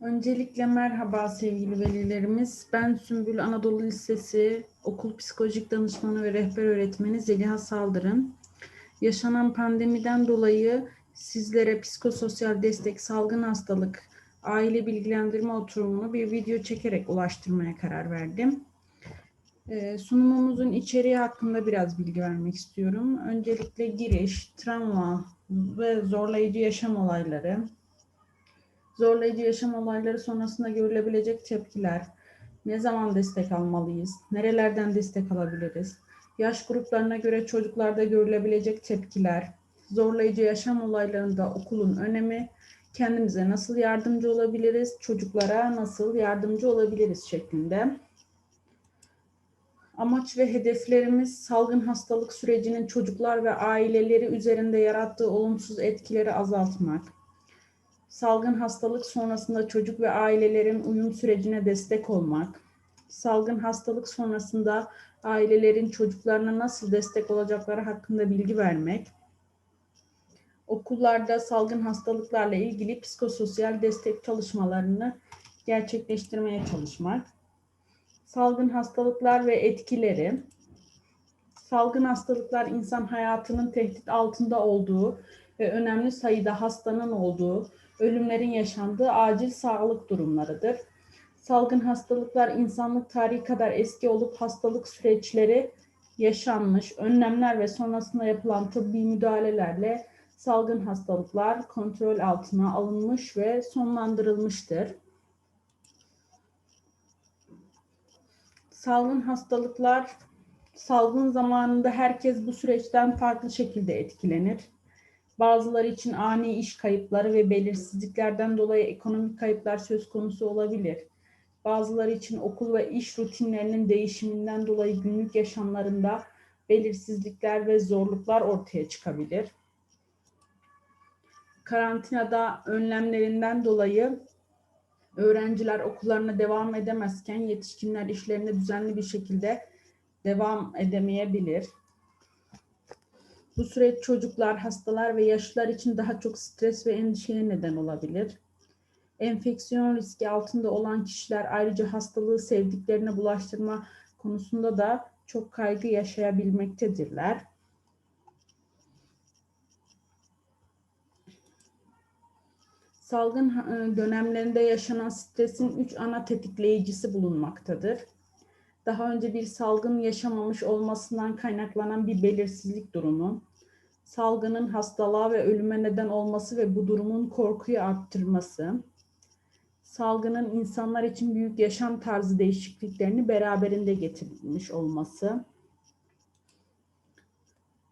Öncelikle merhaba sevgili velilerimiz. Ben Sümbül Anadolu Lisesi Okul Psikolojik Danışmanı ve Rehber Öğretmeni Zeliha Saldırın. Yaşanan pandemiden dolayı sizlere psikososyal destek, salgın hastalık, aile bilgilendirme oturumunu bir video çekerek ulaştırmaya karar verdim. Ee, sunumumuzun içeriği hakkında biraz bilgi vermek istiyorum. Öncelikle giriş, travma ve zorlayıcı yaşam olayları, zorlayıcı yaşam olayları sonrasında görülebilecek tepkiler, ne zaman destek almalıyız, nerelerden destek alabiliriz, yaş gruplarına göre çocuklarda görülebilecek tepkiler, zorlayıcı yaşam olaylarında okulun önemi, kendimize nasıl yardımcı olabiliriz, çocuklara nasıl yardımcı olabiliriz? Şeklinde. Amaç ve hedeflerimiz salgın hastalık sürecinin çocuklar ve aileleri üzerinde yarattığı olumsuz etkileri azaltmak. Salgın hastalık sonrasında çocuk ve ailelerin uyum sürecine destek olmak. Salgın hastalık sonrasında ailelerin çocuklarına nasıl destek olacakları hakkında bilgi vermek. Okullarda salgın hastalıklarla ilgili psikososyal destek çalışmalarını gerçekleştirmeye çalışmak salgın hastalıklar ve etkileri. Salgın hastalıklar insan hayatının tehdit altında olduğu ve önemli sayıda hastanın olduğu, ölümlerin yaşandığı acil sağlık durumlarıdır. Salgın hastalıklar insanlık tarihi kadar eski olup hastalık süreçleri yaşanmış, önlemler ve sonrasında yapılan tıbbi müdahalelerle salgın hastalıklar kontrol altına alınmış ve sonlandırılmıştır. salgın hastalıklar salgın zamanında herkes bu süreçten farklı şekilde etkilenir. Bazıları için ani iş kayıpları ve belirsizliklerden dolayı ekonomik kayıplar söz konusu olabilir. Bazıları için okul ve iş rutinlerinin değişiminden dolayı günlük yaşamlarında belirsizlikler ve zorluklar ortaya çıkabilir. Karantinada önlemlerinden dolayı öğrenciler okullarına devam edemezken yetişkinler işlerine düzenli bir şekilde devam edemeyebilir. Bu süreç çocuklar, hastalar ve yaşlılar için daha çok stres ve endişeye neden olabilir. Enfeksiyon riski altında olan kişiler ayrıca hastalığı sevdiklerine bulaştırma konusunda da çok kaygı yaşayabilmektedirler. salgın e, dönemlerinde yaşanan stresin üç ana tetikleyicisi bulunmaktadır. Daha önce bir salgın yaşamamış olmasından kaynaklanan bir belirsizlik durumu, salgının hastalığa ve ölüme neden olması ve bu durumun korkuyu arttırması, salgının insanlar için büyük yaşam tarzı değişikliklerini beraberinde getirmiş olması,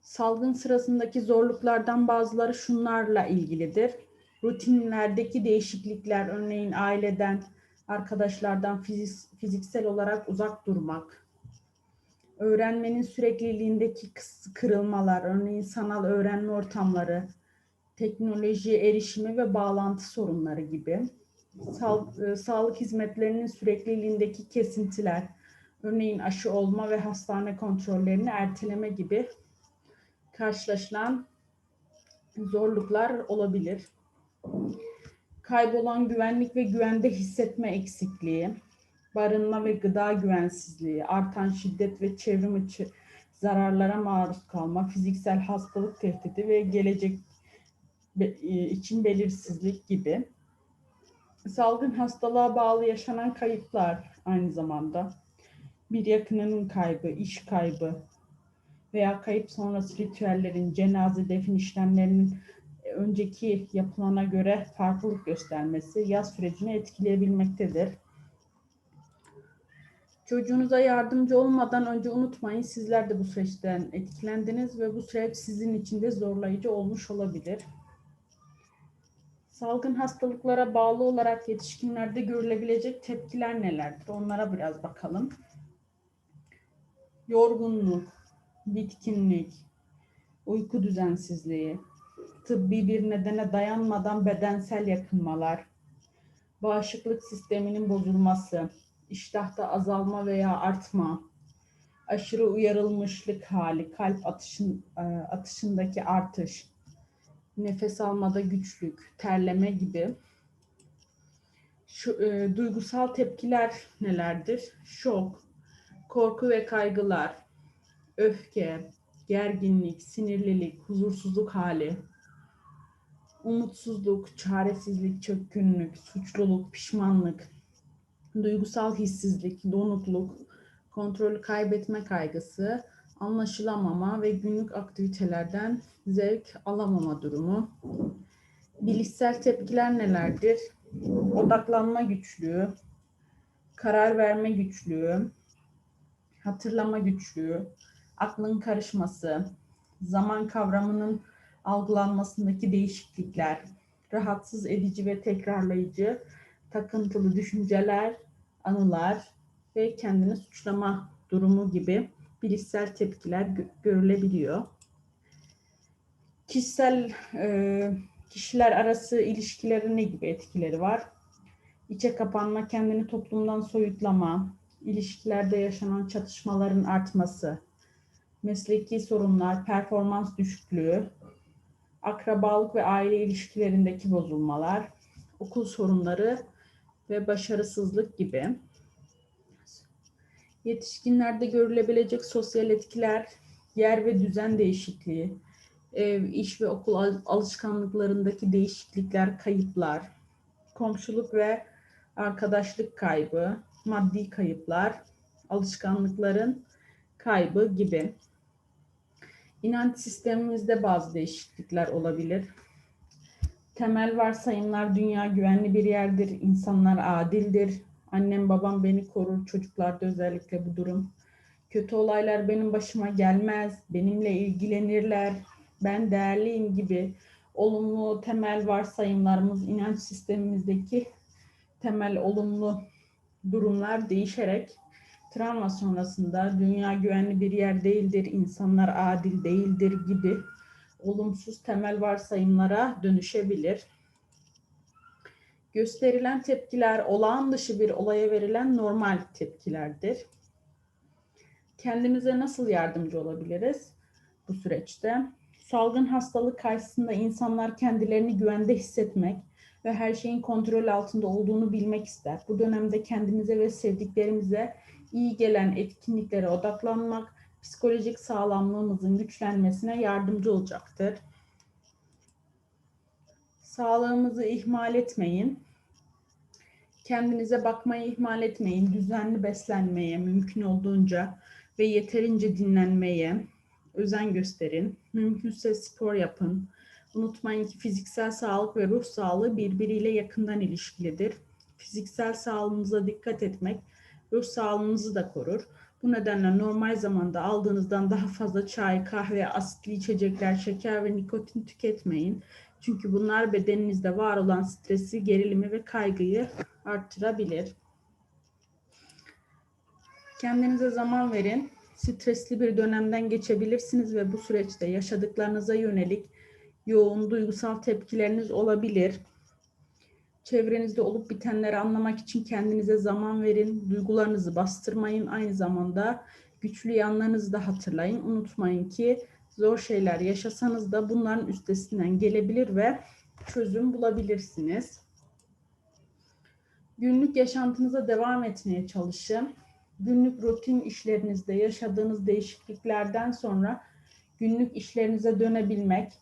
salgın sırasındaki zorluklardan bazıları şunlarla ilgilidir. Rutinlerdeki değişiklikler, örneğin aileden, arkadaşlardan fizik, fiziksel olarak uzak durmak, öğrenmenin sürekliliğindeki kırılmalar, örneğin sanal öğrenme ortamları, teknoloji erişimi ve bağlantı sorunları gibi, Sağ, e, sağlık hizmetlerinin sürekliliğindeki kesintiler, örneğin aşı olma ve hastane kontrollerini erteleme gibi karşılaşılan zorluklar olabilir. Kaybolan güvenlik ve güvende hissetme eksikliği, barınma ve gıda güvensizliği, artan şiddet ve çevrim içi zararlara maruz kalma, fiziksel hastalık tehdidi ve gelecek e, için belirsizlik gibi. Salgın hastalığa bağlı yaşanan kayıplar aynı zamanda. Bir yakınının kaybı, iş kaybı veya kayıp sonrası ritüellerin, cenaze defin işlemlerinin önceki yapılana göre farklılık göstermesi yaz sürecini etkileyebilmektedir. Çocuğunuza yardımcı olmadan önce unutmayın sizler de bu süreçten etkilendiniz ve bu süreç sizin için de zorlayıcı olmuş olabilir. Salgın hastalıklara bağlı olarak yetişkinlerde görülebilecek tepkiler nelerdir? Onlara biraz bakalım. Yorgunluk, bitkinlik, uyku düzensizliği, tıbbi bir nedene dayanmadan bedensel yakınmalar, bağışıklık sisteminin bozulması, iştahta azalma veya artma, aşırı uyarılmışlık hali, kalp atışın, e, atışındaki artış, nefes almada güçlük, terleme gibi Şu, e, duygusal tepkiler nelerdir? Şok, korku ve kaygılar, öfke, gerginlik, sinirlilik, huzursuzluk hali, umutsuzluk, çaresizlik, çökkünlük, suçluluk, pişmanlık, duygusal hissizlik, donukluk, kontrolü kaybetme kaygısı, anlaşılamama ve günlük aktivitelerden zevk alamama durumu. Bilişsel tepkiler nelerdir? Odaklanma güçlüğü, karar verme güçlüğü, hatırlama güçlüğü, aklın karışması, zaman kavramının algılanmasındaki değişiklikler, rahatsız edici ve tekrarlayıcı, takıntılı düşünceler, anılar ve kendini suçlama durumu gibi bilişsel tepkiler gö- görülebiliyor. Kişisel e, kişiler arası ilişkilerin ne gibi etkileri var? İçe kapanma, kendini toplumdan soyutlama, ilişkilerde yaşanan çatışmaların artması, mesleki sorunlar, performans düşüklüğü, akrabalık ve aile ilişkilerindeki bozulmalar, okul sorunları ve başarısızlık gibi. Yetişkinlerde görülebilecek sosyal etkiler, yer ve düzen değişikliği, ev, iş ve okul al- alışkanlıklarındaki değişiklikler, kayıplar, komşuluk ve arkadaşlık kaybı, maddi kayıplar, alışkanlıkların kaybı gibi. İnanç sistemimizde bazı değişiklikler olabilir. Temel varsayımlar dünya güvenli bir yerdir, insanlar adildir, annem babam beni korur, çocuklarda özellikle bu durum. Kötü olaylar benim başıma gelmez, benimle ilgilenirler, ben değerliyim gibi olumlu temel varsayımlarımız inanç sistemimizdeki temel olumlu durumlar değişerek travma sonrasında dünya güvenli bir yer değildir, insanlar adil değildir gibi olumsuz temel varsayımlara dönüşebilir. Gösterilen tepkiler olağan dışı bir olaya verilen normal tepkilerdir. Kendimize nasıl yardımcı olabiliriz bu süreçte? Salgın hastalık karşısında insanlar kendilerini güvende hissetmek ve her şeyin kontrol altında olduğunu bilmek ister. Bu dönemde kendimize ve sevdiklerimize iyi gelen etkinliklere odaklanmak psikolojik sağlamlığımızın güçlenmesine yardımcı olacaktır. Sağlığımızı ihmal etmeyin. Kendinize bakmayı ihmal etmeyin. Düzenli beslenmeye, mümkün olduğunca ve yeterince dinlenmeye özen gösterin. Mümkünse spor yapın. Unutmayın ki fiziksel sağlık ve ruh sağlığı birbiriyle yakından ilişkilidir. Fiziksel sağlığınıza dikkat etmek ruh sağlığınızı da korur. Bu nedenle normal zamanda aldığınızdan daha fazla çay, kahve, asitli içecekler, şeker ve nikotin tüketmeyin. Çünkü bunlar bedeninizde var olan stresi, gerilimi ve kaygıyı arttırabilir. Kendinize zaman verin. Stresli bir dönemden geçebilirsiniz ve bu süreçte yaşadıklarınıza yönelik yoğun duygusal tepkileriniz olabilir. Çevrenizde olup bitenleri anlamak için kendinize zaman verin. Duygularınızı bastırmayın. Aynı zamanda güçlü yanlarınızı da hatırlayın. Unutmayın ki zor şeyler yaşasanız da bunların üstesinden gelebilir ve çözüm bulabilirsiniz. Günlük yaşantınıza devam etmeye çalışın. Günlük rutin işlerinizde yaşadığınız değişikliklerden sonra günlük işlerinize dönebilmek,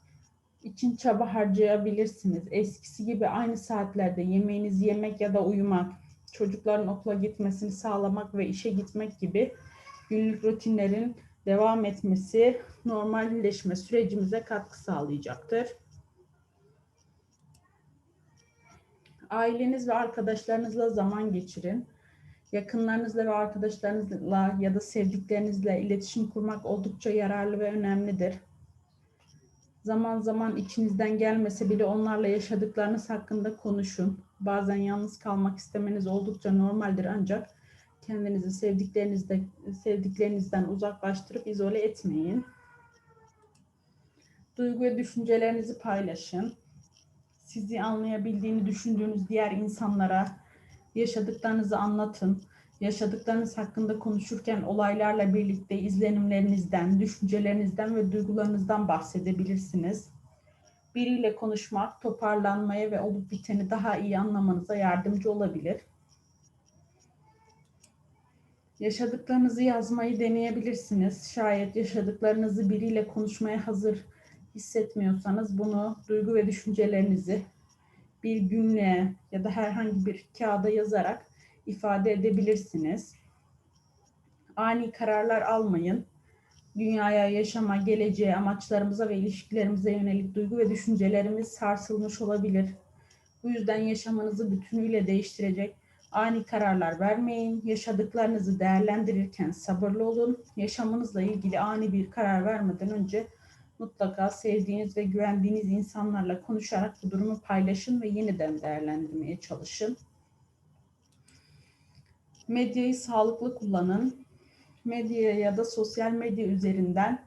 için çaba harcayabilirsiniz. Eskisi gibi aynı saatlerde yemeğinizi yemek ya da uyumak, çocukların okula gitmesini sağlamak ve işe gitmek gibi günlük rutinlerin devam etmesi normalleşme sürecimize katkı sağlayacaktır. Aileniz ve arkadaşlarınızla zaman geçirin. Yakınlarınızla ve arkadaşlarınızla ya da sevdiklerinizle iletişim kurmak oldukça yararlı ve önemlidir zaman zaman içinizden gelmese bile onlarla yaşadıklarınız hakkında konuşun. Bazen yalnız kalmak istemeniz oldukça normaldir ancak kendinizi sevdiklerinizde sevdiklerinizden uzaklaştırıp izole etmeyin. Duygu ve düşüncelerinizi paylaşın. Sizi anlayabildiğini düşündüğünüz diğer insanlara yaşadıklarınızı anlatın. Yaşadıklarınız hakkında konuşurken olaylarla birlikte izlenimlerinizden, düşüncelerinizden ve duygularınızdan bahsedebilirsiniz. Biriyle konuşmak, toparlanmaya ve olup biteni daha iyi anlamanıza yardımcı olabilir. Yaşadıklarınızı yazmayı deneyebilirsiniz. Şayet yaşadıklarınızı biriyle konuşmaya hazır hissetmiyorsanız bunu duygu ve düşüncelerinizi bir günlüğe ya da herhangi bir kağıda yazarak ifade edebilirsiniz. Ani kararlar almayın. Dünyaya, yaşama, geleceğe, amaçlarımıza ve ilişkilerimize yönelik duygu ve düşüncelerimiz sarsılmış olabilir. Bu yüzden yaşamınızı bütünüyle değiştirecek ani kararlar vermeyin. Yaşadıklarınızı değerlendirirken sabırlı olun. Yaşamınızla ilgili ani bir karar vermeden önce mutlaka sevdiğiniz ve güvendiğiniz insanlarla konuşarak bu durumu paylaşın ve yeniden değerlendirmeye çalışın. Medyayı sağlıklı kullanın. Medya ya da sosyal medya üzerinden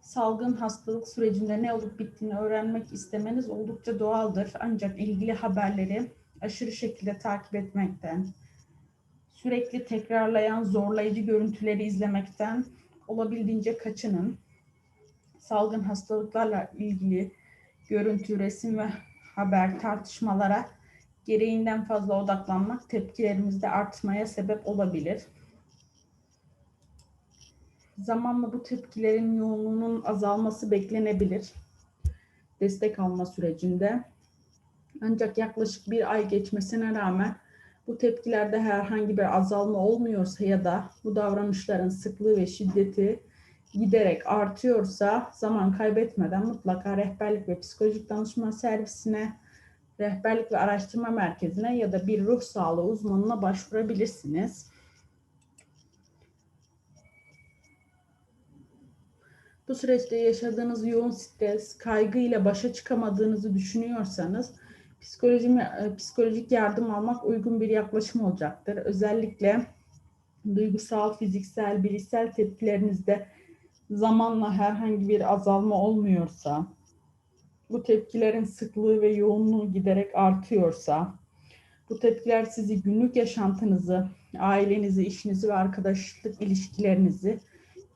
salgın hastalık sürecinde ne olup bittiğini öğrenmek istemeniz oldukça doğaldır. Ancak ilgili haberleri aşırı şekilde takip etmekten, sürekli tekrarlayan zorlayıcı görüntüleri izlemekten olabildiğince kaçının. Salgın hastalıklarla ilgili görüntü, resim ve haber tartışmalara gereğinden fazla odaklanmak tepkilerimizde artmaya sebep olabilir. Zamanla bu tepkilerin yoğunluğunun azalması beklenebilir. Destek alma sürecinde. Ancak yaklaşık bir ay geçmesine rağmen bu tepkilerde herhangi bir azalma olmuyorsa ya da bu davranışların sıklığı ve şiddeti giderek artıyorsa zaman kaybetmeden mutlaka rehberlik ve psikolojik danışma servisine, rehberlik ve araştırma merkezine ya da bir ruh sağlığı uzmanına başvurabilirsiniz. Bu süreçte yaşadığınız yoğun stres, kaygı ile başa çıkamadığınızı düşünüyorsanız psikolojik, psikolojik yardım almak uygun bir yaklaşım olacaktır. Özellikle duygusal, fiziksel, bilişsel tepkilerinizde zamanla herhangi bir azalma olmuyorsa, bu tepkilerin sıklığı ve yoğunluğu giderek artıyorsa, bu tepkiler sizi günlük yaşantınızı, ailenizi, işinizi ve arkadaşlık ilişkilerinizi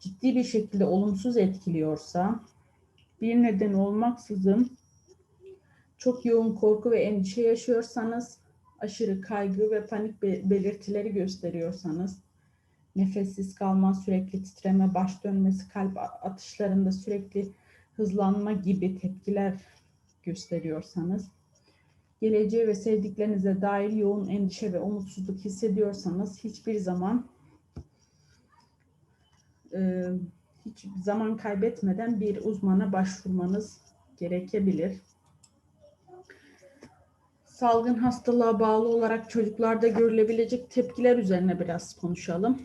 ciddi bir şekilde olumsuz etkiliyorsa, bir neden olmaksızın çok yoğun korku ve endişe yaşıyorsanız, aşırı kaygı ve panik belirtileri gösteriyorsanız, nefessiz kalma, sürekli titreme, baş dönmesi, kalp atışlarında sürekli hızlanma gibi tepkiler gösteriyorsanız, geleceğe ve sevdiklerinize dair yoğun endişe ve umutsuzluk hissediyorsanız hiçbir zaman e, hiç zaman kaybetmeden bir uzmana başvurmanız gerekebilir. Salgın hastalığa bağlı olarak çocuklarda görülebilecek tepkiler üzerine biraz konuşalım.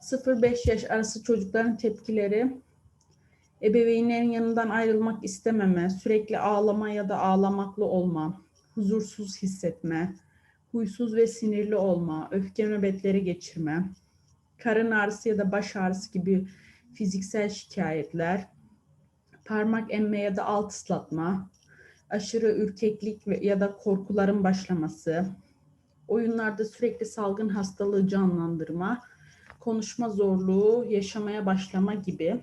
0-5 yaş arası çocukların tepkileri ebeveynlerin yanından ayrılmak istememe, sürekli ağlama ya da ağlamaklı olma, huzursuz hissetme, huysuz ve sinirli olma, öfke nöbetleri geçirme, karın ağrısı ya da baş ağrısı gibi fiziksel şikayetler, parmak emme ya da alt ıslatma, aşırı ürkeklik ya da korkuların başlaması, oyunlarda sürekli salgın hastalığı canlandırma, konuşma zorluğu, yaşamaya başlama gibi.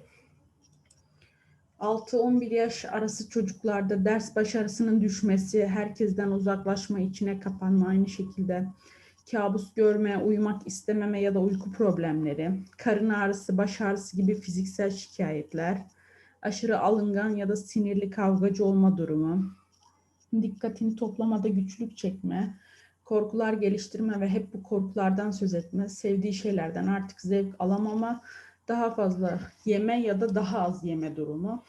6-11 yaş arası çocuklarda ders başarısının düşmesi, herkesten uzaklaşma, içine kapanma aynı şekilde kabus görme, uyumak istememe ya da uyku problemleri, karın ağrısı, baş ağrısı gibi fiziksel şikayetler, aşırı alıngan ya da sinirli kavgacı olma durumu, dikkatini toplamada güçlük çekme, korkular geliştirme ve hep bu korkulardan söz etme, sevdiği şeylerden artık zevk alamama, daha fazla yeme ya da daha az yeme durumu.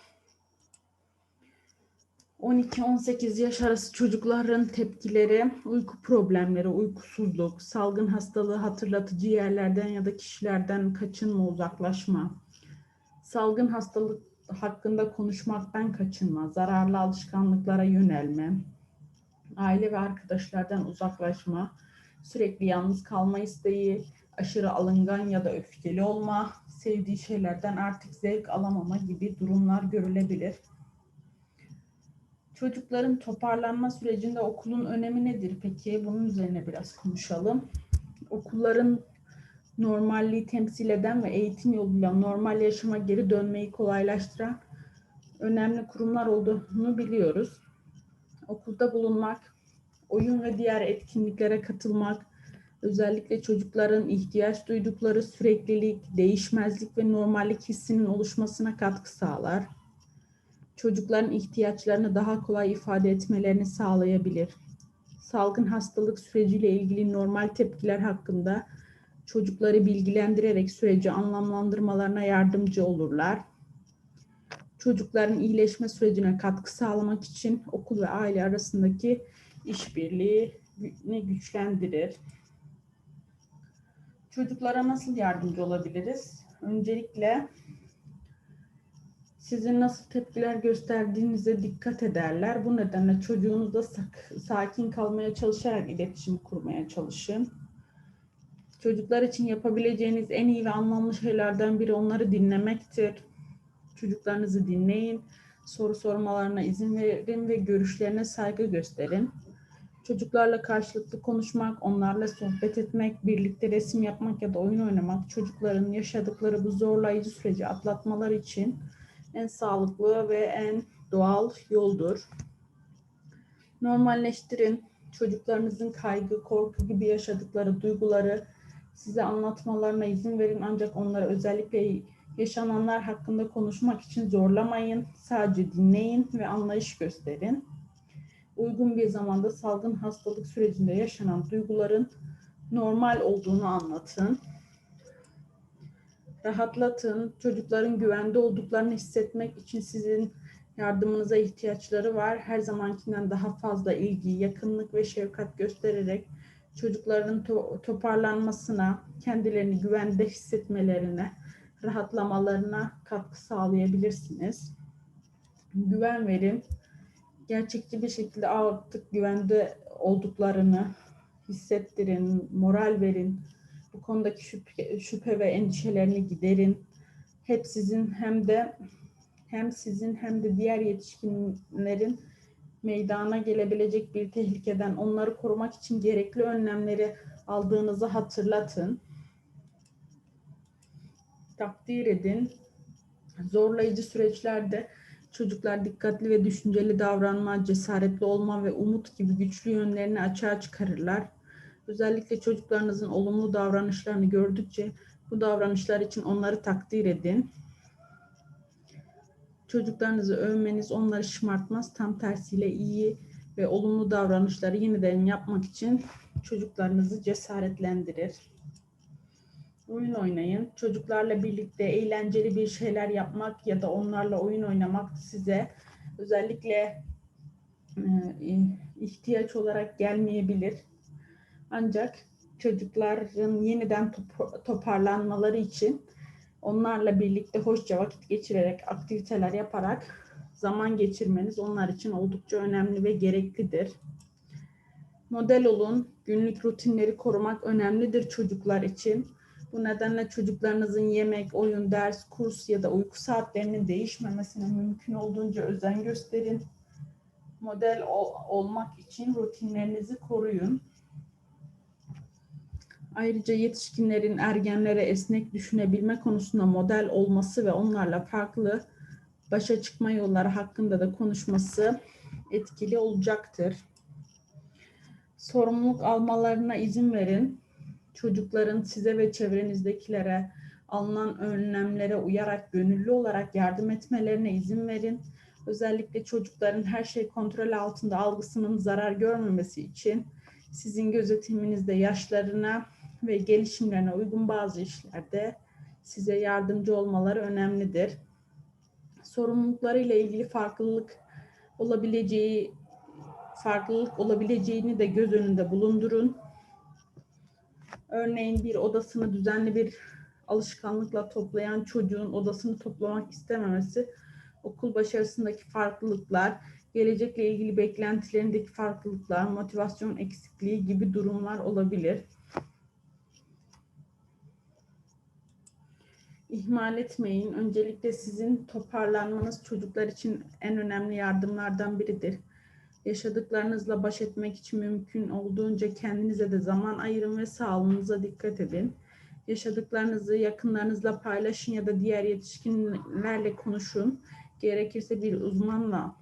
12-18 yaş arası çocukların tepkileri, uyku problemleri, uykusuzluk, salgın hastalığı hatırlatıcı yerlerden ya da kişilerden kaçınma, uzaklaşma, salgın hastalık hakkında konuşmaktan kaçınma, zararlı alışkanlıklara yönelme, aile ve arkadaşlardan uzaklaşma, sürekli yalnız kalma isteği, aşırı alıngan ya da öfkeli olma, sevdiği şeylerden artık zevk alamama gibi durumlar görülebilir. Çocukların toparlanma sürecinde okulun önemi nedir peki? Bunun üzerine biraz konuşalım. Okulların normalliği temsil eden ve eğitim yoluyla normal yaşama geri dönmeyi kolaylaştıran önemli kurumlar olduğunu biliyoruz. Okulda bulunmak, oyun ve diğer etkinliklere katılmak, özellikle çocukların ihtiyaç duydukları süreklilik, değişmezlik ve normallik hissinin oluşmasına katkı sağlar. Çocukların ihtiyaçlarını daha kolay ifade etmelerini sağlayabilir. Salgın hastalık süreciyle ilgili normal tepkiler hakkında çocukları bilgilendirerek süreci anlamlandırmalarına yardımcı olurlar. Çocukların iyileşme sürecine katkı sağlamak için okul ve aile arasındaki işbirliğini güçlendirir. Çocuklara nasıl yardımcı olabiliriz? Öncelikle sizin nasıl tepkiler gösterdiğinize dikkat ederler. Bu nedenle çocuğunuzla sak- sakin kalmaya çalışarak iletişim kurmaya çalışın. Çocuklar için yapabileceğiniz en iyi ve anlamlı şeylerden biri onları dinlemektir. Çocuklarınızı dinleyin, soru sormalarına izin verin ve görüşlerine saygı gösterin. Çocuklarla karşılıklı konuşmak, onlarla sohbet etmek, birlikte resim yapmak ya da oyun oynamak çocukların yaşadıkları bu zorlayıcı süreci atlatmaları için en sağlıklı ve en doğal yoldur. Normalleştirin. Çocuklarınızın kaygı, korku gibi yaşadıkları duyguları size anlatmalarına izin verin ancak onlara özellikle yaşananlar hakkında konuşmak için zorlamayın. Sadece dinleyin ve anlayış gösterin. Uygun bir zamanda salgın hastalık sürecinde yaşanan duyguların normal olduğunu anlatın. Rahatlatın. Çocukların güvende olduklarını hissetmek için sizin yardımınıza ihtiyaçları var. Her zamankinden daha fazla ilgi, yakınlık ve şefkat göstererek çocukların to- toparlanmasına, kendilerini güvende hissetmelerine, rahatlamalarına katkı sağlayabilirsiniz. Güven verin. Gerçekçi bir şekilde artık güvende olduklarını hissettirin, moral verin. Bu konudaki şüphe, şüphe ve endişelerini giderin. Hep sizin hem de hem sizin hem de diğer yetişkinlerin meydana gelebilecek bir tehlikeden onları korumak için gerekli önlemleri aldığınızı hatırlatın. Takdir edin. Zorlayıcı süreçlerde çocuklar dikkatli ve düşünceli davranma, cesaretli olma ve umut gibi güçlü yönlerini açığa çıkarırlar. Özellikle çocuklarınızın olumlu davranışlarını gördükçe bu davranışlar için onları takdir edin. Çocuklarınızı övmeniz onları şımartmaz. Tam tersiyle iyi ve olumlu davranışları yeniden yapmak için çocuklarınızı cesaretlendirir. Oyun oynayın. Çocuklarla birlikte eğlenceli bir şeyler yapmak ya da onlarla oyun oynamak size özellikle e, ihtiyaç olarak gelmeyebilir. Ancak çocukların yeniden top- toparlanmaları için onlarla birlikte hoşça vakit geçirerek, aktiviteler yaparak zaman geçirmeniz onlar için oldukça önemli ve gereklidir. Model olun, günlük rutinleri korumak önemlidir çocuklar için. Bu nedenle çocuklarınızın yemek, oyun, ders, kurs ya da uyku saatlerinin değişmemesine mümkün olduğunca özen gösterin. Model ol- olmak için rutinlerinizi koruyun. Ayrıca yetişkinlerin ergenlere esnek düşünebilme konusunda model olması ve onlarla farklı başa çıkma yolları hakkında da konuşması etkili olacaktır. Sorumluluk almalarına izin verin. Çocukların size ve çevrenizdekilere alınan önlemlere uyarak gönüllü olarak yardım etmelerine izin verin. Özellikle çocukların her şey kontrol altında algısının zarar görmemesi için sizin gözetiminizde yaşlarına ve gelişimlerine uygun bazı işlerde size yardımcı olmaları önemlidir. Sorumluluklarıyla ilgili farklılık olabileceği farklılık olabileceğini de göz önünde bulundurun. Örneğin bir odasını düzenli bir alışkanlıkla toplayan çocuğun odasını toplamak istememesi, okul başarısındaki farklılıklar, gelecekle ilgili beklentilerindeki farklılıklar, motivasyon eksikliği gibi durumlar olabilir. İhmal etmeyin. Öncelikle sizin toparlanmanız çocuklar için en önemli yardımlardan biridir. Yaşadıklarınızla baş etmek için mümkün olduğunca kendinize de zaman ayırın ve sağlığınıza dikkat edin. Yaşadıklarınızı yakınlarınızla paylaşın ya da diğer yetişkinlerle konuşun. Gerekirse bir uzmanla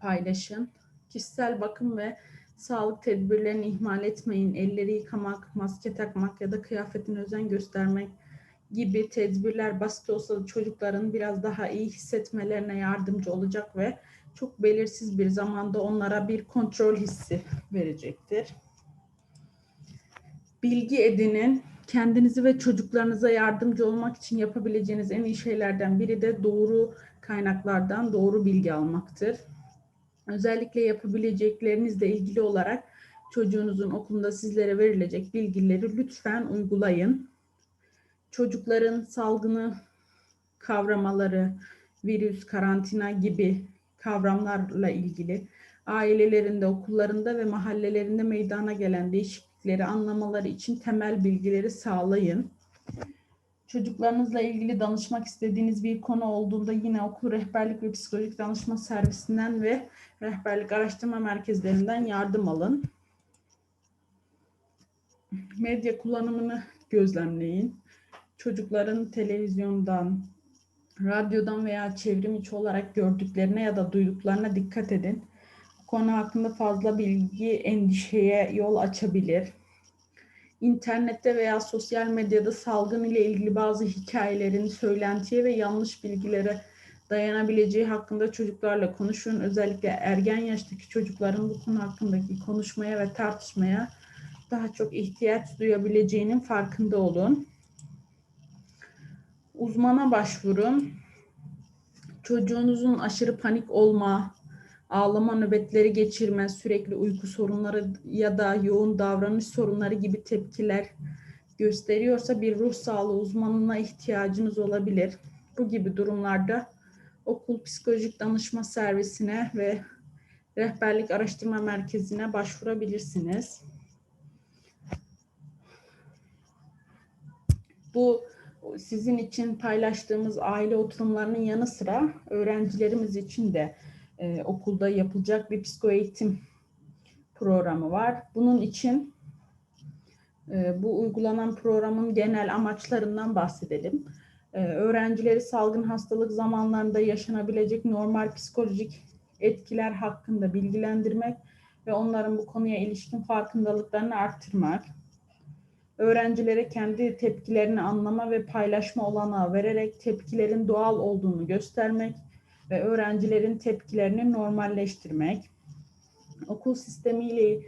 paylaşın. Kişisel bakım ve sağlık tedbirlerini ihmal etmeyin. Elleri yıkamak, maske takmak ya da kıyafetine özen göstermek gibi tedbirler basit olsa da çocukların biraz daha iyi hissetmelerine yardımcı olacak ve çok belirsiz bir zamanda onlara bir kontrol hissi verecektir. Bilgi edinin. Kendinizi ve çocuklarınıza yardımcı olmak için yapabileceğiniz en iyi şeylerden biri de doğru kaynaklardan doğru bilgi almaktır. Özellikle yapabileceklerinizle ilgili olarak çocuğunuzun okulunda sizlere verilecek bilgileri lütfen uygulayın. Çocukların salgını kavramaları, virüs, karantina gibi kavramlarla ilgili ailelerinde, okullarında ve mahallelerinde meydana gelen değişiklikleri anlamaları için temel bilgileri sağlayın. Çocuklarınızla ilgili danışmak istediğiniz bir konu olduğunda yine okul rehberlik ve psikolojik danışma servisinden ve rehberlik araştırma merkezlerinden yardım alın. Medya kullanımını gözlemleyin. Çocukların televizyondan, radyodan veya çevrim içi olarak gördüklerine ya da duyduklarına dikkat edin. Bu konu hakkında fazla bilgi endişeye yol açabilir. İnternette veya sosyal medyada salgın ile ilgili bazı hikayelerin söylentiye ve yanlış bilgilere dayanabileceği hakkında çocuklarla konuşun. Özellikle ergen yaştaki çocukların bu konu hakkındaki konuşmaya ve tartışmaya daha çok ihtiyaç duyabileceğinin farkında olun. Uzmana başvurun. Çocuğunuzun aşırı panik olma, ağlama nöbetleri geçirme, sürekli uyku sorunları ya da yoğun davranış sorunları gibi tepkiler gösteriyorsa bir ruh sağlığı uzmanına ihtiyacınız olabilir. Bu gibi durumlarda okul psikolojik danışma servisine ve rehberlik araştırma merkezine başvurabilirsiniz. Bu sizin için paylaştığımız aile oturumlarının yanı sıra öğrencilerimiz için de e, okulda yapılacak bir psikoeğitim programı var. Bunun için e, bu uygulanan programın genel amaçlarından bahsedelim. E, öğrencileri salgın hastalık zamanlarında yaşanabilecek normal psikolojik etkiler hakkında bilgilendirmek ve onların bu konuya ilişkin farkındalıklarını arttırmak öğrencilere kendi tepkilerini anlama ve paylaşma olanağı vererek tepkilerin doğal olduğunu göstermek ve öğrencilerin tepkilerini normalleştirmek. Okul sistemiyle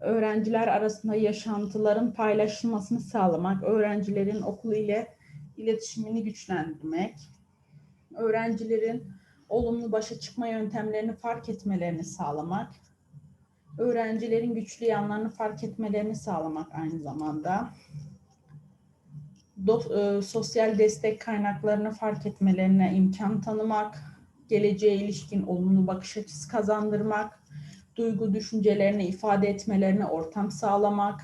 öğrenciler arasında yaşantıların paylaşılmasını sağlamak, öğrencilerin okul ile iletişimini güçlendirmek, öğrencilerin olumlu başa çıkma yöntemlerini fark etmelerini sağlamak, öğrencilerin güçlü yanlarını fark etmelerini sağlamak aynı zamanda. Do, e, sosyal destek kaynaklarını fark etmelerine imkan tanımak, geleceğe ilişkin olumlu bakış açısı kazandırmak, duygu düşüncelerini ifade etmelerine ortam sağlamak,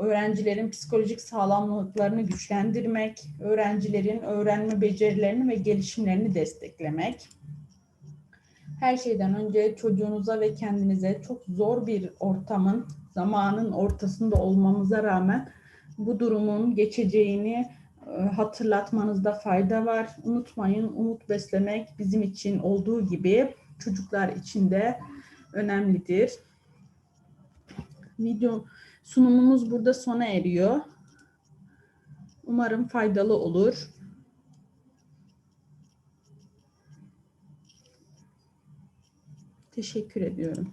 öğrencilerin psikolojik sağlamlıklarını güçlendirmek, öğrencilerin öğrenme becerilerini ve gelişimlerini desteklemek her şeyden önce çocuğunuza ve kendinize çok zor bir ortamın, zamanın ortasında olmamıza rağmen bu durumun geçeceğini e, hatırlatmanızda fayda var. Unutmayın, umut beslemek bizim için olduğu gibi çocuklar için de önemlidir. Video sunumumuz burada sona eriyor. Umarım faydalı olur. Teşekkür ediyorum.